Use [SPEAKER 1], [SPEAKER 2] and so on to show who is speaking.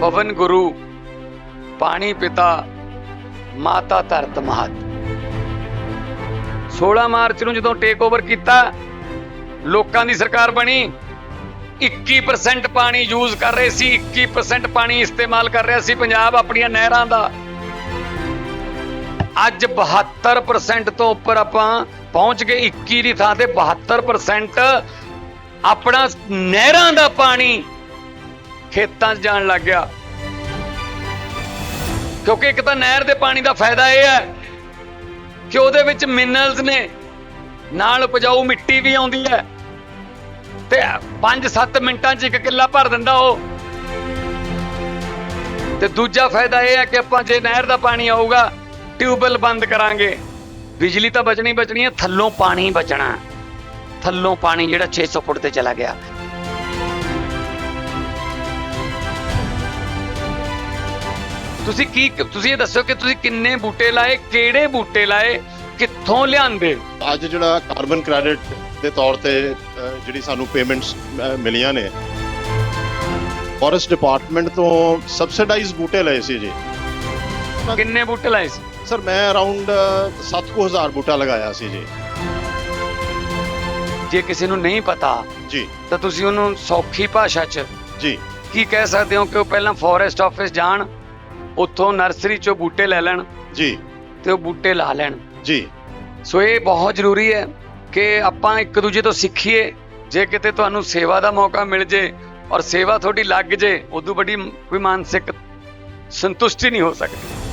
[SPEAKER 1] ਪਵਨ ਗੁਰੂ, ਪਾਣੀ ਪਿਤਾ, ਮਾਤਾ ਧਰਤ ਮਾਤ 16 ਮਾਰਚ ਨੂੰ ਜਦੋਂ ਟੇਕ ਓਵਰ ਕੀਤਾ, ਲੋਕਾਂ ਦੀ ਸਰਕਾਰ ਬਣੀ 21% ਪਾਣੀ ਯੂਜ਼ ਕਰ ਰਹੇ ਸੀ 21% ਪਾਣੀ ਇਸਤੇਮਾਲ ਕਰ ਰਿਹਾ ਸੀ ਪੰਜਾਬ ਆਪਣੀਆਂ ਨਹਿਰਾਂ ਦਾ। ਅੱਜ 72% ਤੋਂ ਉੱਪਰ ਆਪਾਂ ਪਹੁੰਚ ਗਏ 21 ਦੀ ਥਾਂ ਤੇ 72% ਆਪਣਾ ਨਹਿਰਾਂ ਦਾ ਪਾਣੀ ਖੇਤਾਂ 'ਚ ਜਾਣ ਲੱਗ ਗਿਆ। ਕਿਉਂਕਿ ਇੱਕ ਤਾਂ ਨਹਿਰ ਦੇ ਪਾਣੀ ਦਾ ਫਾਇਦਾ ਇਹ ਹੈ ਕਿ ਉਹਦੇ ਵਿੱਚ ਮਿਨਰਲਸ ਨੇ, ਨਾਲ ਉਪਜਾਊ ਮਿੱਟੀ ਵੀ ਆਉਂਦੀ ਹੈ। ਤੇ 5-7 ਮਿੰਟਾਂ 'ਚ ਇੱਕ ਕਿੱਲਾ ਭਰ ਦਿੰਦਾ ਉਹ। ਤੇ ਦੂਜਾ ਫਾਇਦਾ ਇਹ ਹੈ ਕਿ ਆਪਾਂ ਜੇ ਨਹਿਰ ਦਾ ਪਾਣੀ ਆਊਗਾ, ਟਿਊਬਵੈਲ ਬੰਦ ਕਰਾਂਗੇ। ਬਿਜਲੀ ਤਾਂ ਬਚਣੀ ਬਚਣੀ ਹੈ, ਥੱਲੋਂ ਪਾਣੀ ਬਚਣਾ। ਥੱਲੋਂ ਪਾਣੀ ਜਿਹੜਾ 600 ਫੁੱਟ ਤੇ ਚਲਾ ਗਿਆ। ਤੁਸੀਂ ਕੀ ਤੁਸੀਂ ਇਹ ਦੱਸੋ ਕਿ ਤੁਸੀਂ ਕਿੰਨੇ ਬੂਟੇ ਲਾਏ ਕਿਹੜੇ ਬੂਟੇ ਲਾਏ ਕਿੱਥੋਂ ਲਿਆਂਦੇ?
[SPEAKER 2] ਅੱਜ ਜਿਹੜਾ ਕਾਰਬਨ ਕ੍ਰੈਡਿਟ ਦੇ ਤੌਰ ਤੇ ਜਿਹੜੀ ਸਾਨੂੰ ਪੇਮੈਂਟਸ ਮਿਲੀਆਂ ਨੇ ਫੋਰੈਸਟ ਡਿਪਾਰਟਮੈਂਟ ਤੋਂ ਸਬਸਿਡਾਈਜ਼ ਬੂਟੇ ਲਏ ਸੀ ਜੀ।
[SPEAKER 1] ਕਿੰਨੇ ਬੂਟੇ ਲਾਏ ਸੀ?
[SPEAKER 2] ਸਰ ਮੈਂ ਅਰਾਊਂਡ 7000 ਬੂਟਾ ਲਗਾਇਆ ਸੀ ਜੀ।
[SPEAKER 1] ਜੇ ਕਿਸੇ ਨੂੰ ਨਹੀਂ ਪਤਾ
[SPEAKER 2] ਜੀ।
[SPEAKER 1] ਤਾਂ ਤੁਸੀਂ ਉਹਨੂੰ ਸੌਖੀ ਭਾਸ਼ਾ 'ਚ
[SPEAKER 2] ਜੀ।
[SPEAKER 1] ਕੀ ਕਹਿ ਸਕਦੇ ਹੋ ਕਿ ਉਹ ਪਹਿਲਾਂ ਫੋਰੈਸਟ ਆਫਿਸ ਜਾਣ ਉੱਥੋਂ ਨਰਸਰੀ 'ਚੋਂ ਬੂਟੇ ਲੈ ਲੈਣ।
[SPEAKER 2] ਜੀ।
[SPEAKER 1] ਤੇ ਉਹ ਬੂਟੇ ਲਾ ਲੈਣ।
[SPEAKER 2] ਜੀ।
[SPEAKER 1] ਸੋ ਇਹ ਬਹੁਤ ਜ਼ਰੂਰੀ ਹੈ ਕਿ ਆਪਾਂ ਇੱਕ ਦੂਜੇ ਤੋਂ ਸਿੱਖੀਏ। ਜੇ ਕਿਤੇ ਤੁਹਾਨੂੰ ਸੇਵਾ ਦਾ ਮੌਕਾ ਮਿਲ ਜੇ ਔਰ ਸੇਵਾ ਤੁਹਾਡੀ ਲੱਗ ਜੇ ਉਦੋਂ ਵੱਡੀ ਕੋਈ ਮਾਨਸਿਕ ਸੰਤੁਸ਼ਟੀ ਨਹੀਂ ਹੋ ਸਕਦੀ।